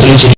pinche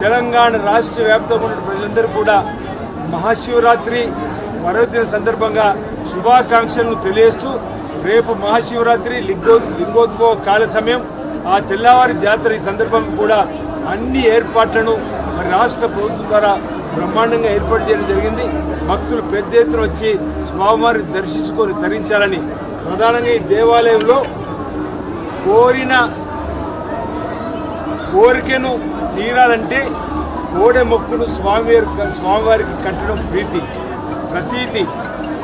Telangana రాష్ట్ర వ్యాప్తంగా ఉన్న ప్రజలందరూ కూడా మహాశివరాత్రి పర్వదిన సందర్భంగా శుభాకాంక్షలను తెలియజేస్తూ రేపు మహాశివరాత్రి లింగో లింగోద్భవ కాల సమయం ఆ తెల్లవారి జాతర ఈ సందర్భంగా కూడా అన్ని ఏర్పాట్లను మరి రాష్ట్ర ప్రభుత్వం ద్వారా బ్రహ్మాండంగా ఏర్పాటు చేయడం జరిగింది. భక్తులు పెద్ద ఎత్తున వచ్చి స్వామివారిని దర్శించుకొని తరించాలని ప్రధానంగా ఈ దేవాలయంలో కోరిన కోరికను తీరాలంటే కోడె మొక్కును స్వామివారి స్వామివారికి కట్టడం ప్రీతి ప్రతీతి.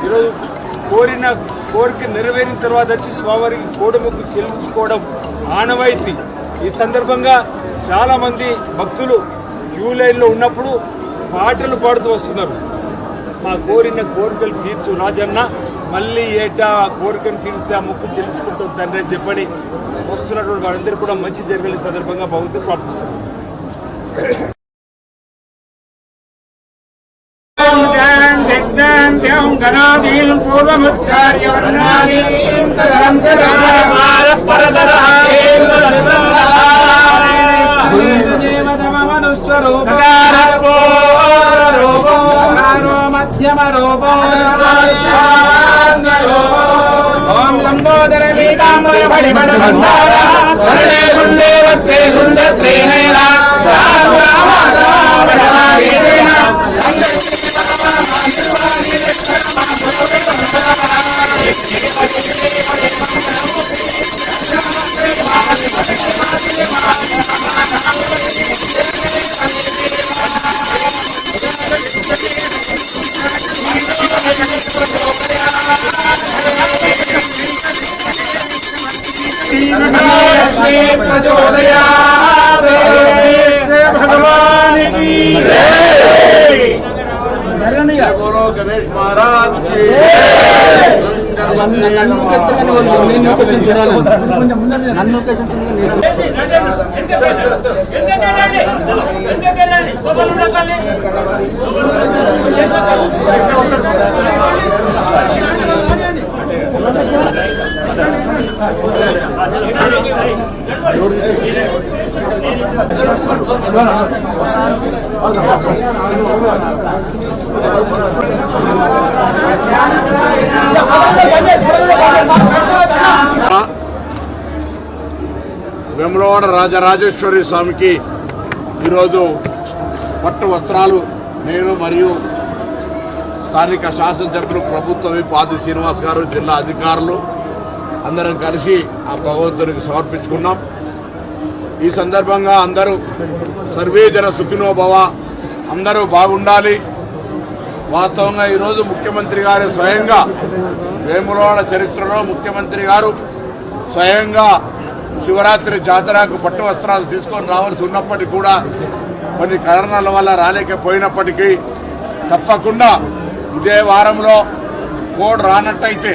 ఈరోజు కోరిన కోరిక నెరవేరిన తర్వాత వచ్చి స్వామివారికి కోడె మొక్కు చెల్లించుకోవడం ఆనవాయితీ. ఈ సందర్భంగా చాలామంది భక్తులు క్యూ లైన్లో ఉన్నప్పుడు పాటలు పాడుతూ వస్తున్నారు. మా కోరిన కోరికలు తీర్చు రాజన్న మళ్ళీ ఏటా ఆ కోరికను తీరిస్తే ఆ మొక్కు చెల్లించుకుంటాం తండ్రి అని చెప్పని వస్తున్నటువంటి వారందరూ కూడా మంచి జరగాలి ఈ సందర్భంగా భగవంతుడు ప్రార్థిస్తున్నారు గణాదీన్ పూర్వముచ్చార్య వర్ణాదీన్ తదరం మధ్యమ రూపో ఓం లంబోదర పీతాంబర పడి పడ స్మరణే శుండే వక్తే लक्ष्मी भगवान की जय बोलो गणेश महाराज की నన్ను వెమలవాడ రాజరాజేశ్వరి స్వామికి ఈరోజు పట్టు వస్త్రాలు నేను మరియు స్థానిక శాసనసభ్యులు ప్రభుత్వ విప్ శ్రీనివాస్ గారు జిల్లా అధికారులు అందరం కలిసి ఆ భగవంతునికి సమర్పించుకున్నాం. ఈ సందర్భంగా అందరూ సర్వే జన అందరూ బాగుండాలి. వాస్తవంగా ఈరోజు ముఖ్యమంత్రి గారు స్వయంగా వేములవాడ చరిత్రలో ముఖ్యమంత్రి గారు స్వయంగా శివరాత్రి జాతరకు పట్టు వస్త్రాలు తీసుకొని రావాల్సి ఉన్నప్పటికీ కూడా కొన్ని కారణాల వల్ల రాలేకపోయినప్పటికీ తప్పకుండా ఇదే వారంలో కోడ్ రానట్టయితే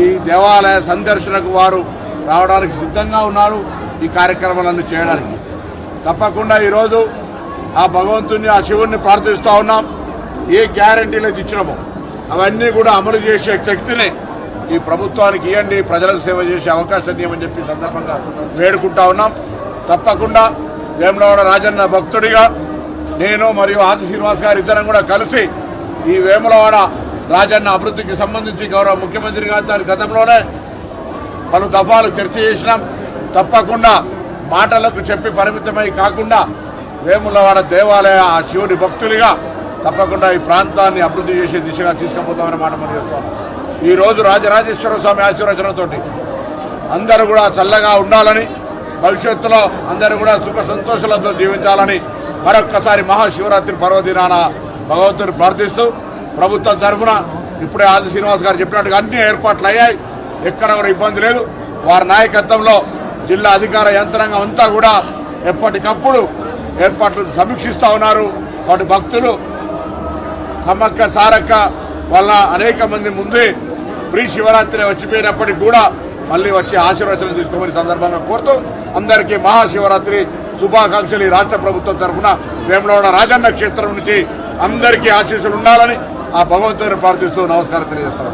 ఈ దేవాలయ సందర్శనకు వారు రావడానికి సిద్ధంగా ఉన్నారు ఈ కార్యక్రమాలను చేయడానికి. తప్పకుండా ఈరోజు ఆ భగవంతుని ఆ శివుణ్ణి ప్రార్థిస్తూ ఉన్నాం. ఏ గ్యారంటీలు అయితే ఇచ్చినామో అవన్నీ కూడా అమలు చేసే శక్తిని ఈ ప్రభుత్వానికి ఇవ్వండి ప్రజలకు సేవ చేసే అవకాశం ఇవ్వమని చెప్పి సందర్భంగా వేడుకుంటా ఉన్నాం. తప్పకుండా వేములవాడ రాజన్న భక్తుడిగా నేను మరియు ఆది శ్రీనివాస్ గారు ఇద్దరం కూడా కలిసి ఈ వేములవాడ రాజన్న అభివృద్ధికి సంబంధించి గౌరవ ముఖ్యమంత్రి గారు దాని గతంలోనే పలు దఫాలు చర్చ చేసినాం. తప్పకుండా మాటలకు చెప్పి పరిమితమై కాకుండా వేములవాడ దేవాలయ ఆ శివుడి భక్తులుగా తప్పకుండా ఈ ప్రాంతాన్ని అభివృద్ధి చేసే దిశగా తీసుకుపోతామని మాట మనం చెప్తాం. ఈరోజు రాజరాజేశ్వర స్వామి ఆశీర్వచనంతోటి అందరూ కూడా చల్లగా ఉండాలని భవిష్యత్తులో అందరూ కూడా సుఖ సంతోషాలతో జీవించాలని మరొక్కసారి మహాశివరాత్రి పర్వదినాన భగవంతుని ప్రార్థిస్తూ ప్రభుత్వం తరఫున ఇప్పుడే ఆది శ్రీనివాస్ గారు చెప్పినట్టుగా అన్ని ఏర్పాట్లు అయ్యాయి. ఎక్కడ కూడా ఇబ్బంది లేదు. వారి నాయకత్వంలో జిల్లా అధికార యంత్రాంగం అంతా కూడా ఎప్పటికప్పుడు ఏర్పాట్లు సమీక్షిస్తూ ఉన్నారు. వాటి భక్తులు సమ్మక్క సారక్క వల్ల అనేక మంది ముందే ప్రీ శివరాత్రి వచ్చిపోయినప్పటికీ కూడా మళ్ళీ వచ్చి ఆశీర్వచనం తీసుకోమని సందర్భంగా కోరుతూ అందరికీ మహాశివరాత్రి శుభాకాంక్షలు ఈ రాష్ట్ర ప్రభుత్వం తరఫున వేములవాడ రాజన్న క్షేత్రం నుంచి అందరికీ ఆశీస్సులు ఉండాలని ఆ భగవంతుని ప్రార్థిస్తూ నమస్కారం తెలియజేస్తాను.